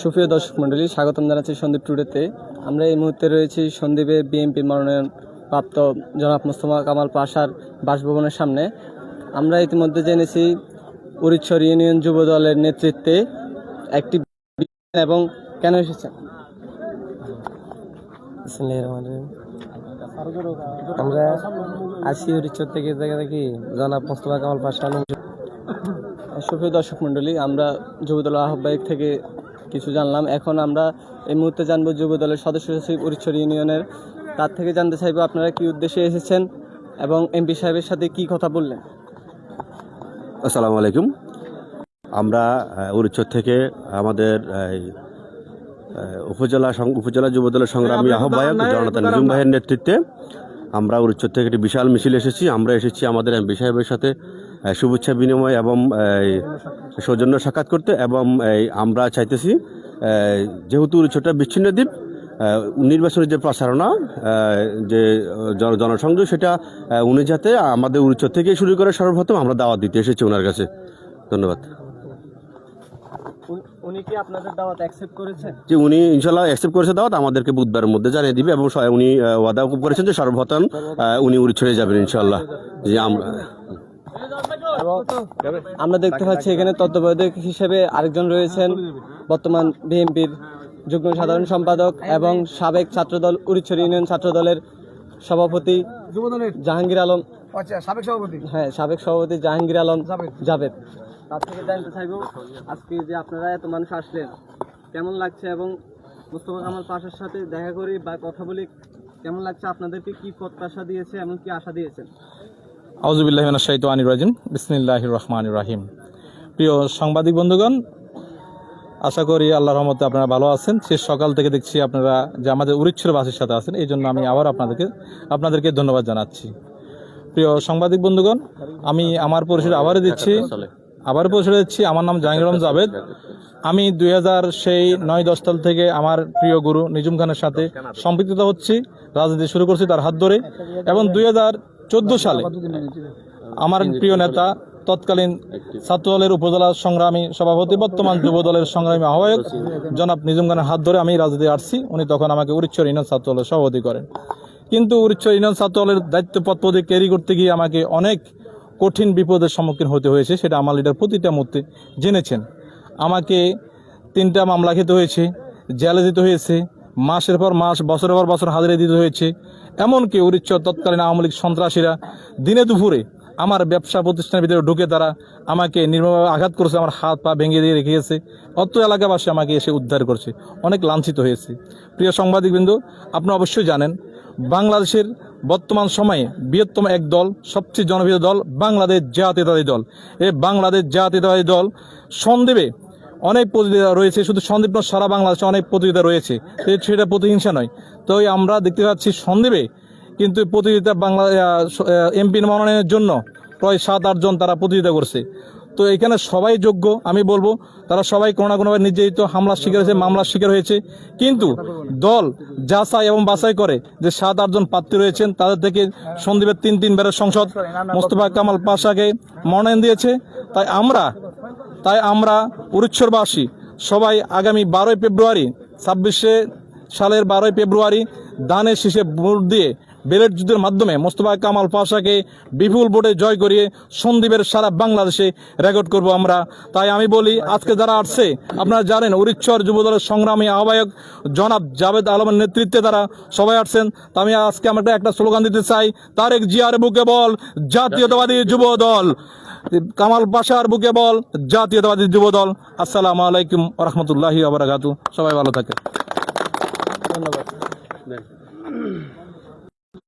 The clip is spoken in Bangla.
সুপ্রিয় দর্শক মণ্ডলী, স্বাগতম জানাচ্ছি সন্দীপ টুডেতে। আমরা এই মুহূর্তে রয়েছি সন্দীপে বিএনপি মনোনয়ন প্রাপ্ত জনাব মোস্তফা কামাল পাশার বাসভবনের সামনে। আমরা ইতিমধ্যে জেনেছি উরিচ্ছর ইউনিয়ন যুব দলের নেতৃত্বে একটি এবং কেন এসেছেন? আমরা আসি উড়িষ্যা থেকে দেখা দেখি জনাব মোস্তফা কামাল পাশা সুপ্রিয় দর্শক মণ্ডলী আমরা যুবদল আহ্বায়ক থেকে কিছু জানলাম। এখন আমরা এই মুহূর্তে জানব যুবদলের সদস্য সচিব উরিচ্ছর ইউনিয়নের। তার থেকে জানতে চাইব আপনারা কি উদ্দেশ্যে এসেছেন এবং এমপি সাহেবের সাথে কি কথা বললেন? আসসালামু আলাইকুম। আমরা উড়িচ্ছর থেকে আমাদের উপজেলা উপজেলা যুবদলের সংগ্রামী আহ্বায়ক জনতা নিজুম ভাইয়ের নেতৃত্বে আমরা উড়িচ্ছর থেকে একটি বিশাল মিছিল এসেছি। আমরা এসেছি আমাদের এমপি সাহেবের সাথে। শুভেচ্ছা বিনিময় এবং সৌজন্য সাক্ষাৎ করতে এবং আমরা চাইতেছি যেহেতু উড়িচ্ছরটা বিচ্ছিন্ন দ্বীপ নির্বাচনের যে প্রচারণা যে জনসংযোগ সেটা উনি যাতে আমাদের উড়িচ্ছর থেকে শুরু করে সর্বপ্রথম আমরা দাওয়াত দিতে এসেছি ওনার কাছে। ধন্যবাদ। উনি- উনি কি আপনাদের দাওয়াত অ্যাকসেপ্ট করেছেন? যে উনি ইনশাল্লাহ অ্যাকসেপ্ট করেছে দাওয়াত আমাদেরকে বুধবারের মধ্যে জানিয়ে দিবে এবং উনি ওয়াদা করেছেন যে সর্বপ্রথম উনি উড়িচ্ছরে যাবেন ইনশাল্লাহ। যে আমরা আমরা দেখতে পাচ্ছি এখানে তত্ত্বাবধায়ক হিসেবে আরেকজন রয়েছেন বর্তমান বিএনপির যুগ্ম সাধারণ সম্পাদক এবং সাবেক ছাত্রদল উড়িচ্ছর ইউনিয়ন ছাত্রদলের সভাপতি জাহাঙ্গীর আলম। আচ্ছা সাবেক সভাপতি? হ্যাঁ সাবেক সভাপতি জাহাঙ্গীর আলম জাভেদ। তার থেকে জানতে চাইব আজকে যে আপনারা এত মানুষ আসলেন কেমন লাগছে এবং মুস্তফা কামাল পাশার সাথে দেখা করি বা কথা বলি কেমন লাগছে? আপনাদেরকে কি প্রত্যাশা দিয়েছে এবং কি আশা দিয়েছেন? আউজুবিল্লাহিমিনাশ শাইতানির রাজিম। বিসমিল্লাহির রহমানির রাহিম। প্রিয় সাংবাদিক বন্ধুগণ, আশা করি আল্লাহর রহমতে আপনারা ভালো আছেন। শেষ সকাল থেকে দেখছি আপনারা যে আমাদের উড়িচ্ছর বাসীর সাথে আছেন। এই জন্য আমি আবার আপনাদেরকে আপনাদেরকে ধন্যবাদ জানাচ্ছি। প্রিয় সাংবাদিক বন্ধুগণ, আমি আমার পরিচয় আবারও দিচ্ছি। আবার পরিচয় দিচ্ছি। আমার নাম জাহাঙ্গীর আলম জাভেদ আমি দুই হাজার সেই নয় দশ সাল থেকে আমার প্রিয় গুরু নিজুম খানের সাথে সম্পৃক্ততা হচ্ছি। রাজনীতি শুরু করছি তার হাত ধরে। এবং দুই হাজার সালে। আমার প্রিয় নেতা তৎকালীন ছাত্রদলের উপজেলা সংগ্রামী সভাপতি বর্তমান যুব দলের সংগ্রামী আহ্বায়ক জনাব নিজুম খানের হাত ধরে আমি রাজনীতি আসছি উনি তখন আমাকে উড়িচ্ছর ইউনিয়ন ছাত্রদলের সভাপতি করেন। কিন্তু উড়িচ্ছর ইউনিয়ন ছাত্রদলের দায়িত্ব পদ পদে ক্যারি করতে গিয়ে আমাকে অনেক কঠিন বিপদের সম্মুখীন হতে হয়েছে সেটা আমার লিডার প্রতিটা মুহূর্তে জেনেছেন। আমাকে তিনটা মামলা খেতে হয়েছে জেলে দিতে হয়েছে মাসের পর মাস বছরের পর বছর হাজিরে দিতে হয়েছে। এমনকি উড়িচ্ছর তৎকালীন আওয়ামী লীগ সন্ত্রাসীরা দিনে দুপুরে আমার ব্যবসা প্রতিষ্ঠানের ভিতরে ঢুকে তারা আমাকে নির্মমভাবে আঘাত করেছে, আমার হাত পা ভেঙে দিয়ে রেখেছে অত এলাকাবাসী আমাকে এসে উদ্ধার করছে। অনেক লাঞ্ছিত হয়েছে। প্রিয় সাংবাদিকবৃন্দ, আপনি অবশ্যই জানেন, বাংলাদেশের বর্তমান সময়ে বৃহত্তম এক দল, সবচেয়ে জনপ্রিয় দল বাংলাদেশ জাতীয়তাবাদী দল। এ বাংলাদেশ জাতীয়তাবাদী দল সন্দেবে অনেক প্রতিযোগিতা রয়েছে শুধু সন্দীপ নয়, সারা বাংলাদেশে অনেক প্রতিযোগিতা রয়েছে। সেটা প্রতিহিংসা নয়। তো আমরা দেখতে পাচ্ছি সন্দীপে কিন্তু প্রতিযোগিতা বাংলা এমপি মনোনয়নের জন্য প্রায় সাত আটজন তারা প্রতিযোগিতা করছে। তো এখানে সবাই যোগ্য আমি বলব তারা সবাই কোনো না কোনোভাবে নির্যাতিত হামলার শিকার হয়েছে মামলার শিকার হয়েছে। কিন্তু দল যাচাই এবং বাছাই করে যে সাত আটজন প্রার্থী রয়েছেন তাদের থেকে সন্দীপের তিন তিনবারের সংসদ মোস্তফা কামাল পাশাকে মনোনয়ন দিয়েছে। তাই আমরা তাই আমরা উড়িচ্ছরবাসী সবাই আগামী বারোই ফেব্রুয়ারি, ছাব্বিশে সালের বারোই ফেব্রুয়ারি দানের শীষে ভোট দিয়ে বেলেট যুদ্ধের মাধ্যমে মোস্তফা কামাল পাশাকে বিপুল ভোটে জয় করিয়ে সন্দীপের সারা বাংলাদেশে রেকর্ড করব আমরা। তাই আমি বলি, আজকে যারা আসছে, আপনারা জানেন উড়িচ্ছর যুবদলের সংগ্রামী আহ্বায়ক জনাব জাভেদ আলমের নেতৃত্বে তারা সবাই আসছেন। তা আমি আজকে আমরা একটা স্লোগান দিতে চাই, তারেক জিয়ার বুকে বল, জাতীয়তাবাদী যুব দল কামাল বাসার বুকে বল, জাতীয়তাবাদী যুব দল আসসালামু আলাইকুম রহমতুল্লাহি আবরাকাতু সবাই ভালো থাকে ধন্যবাদ।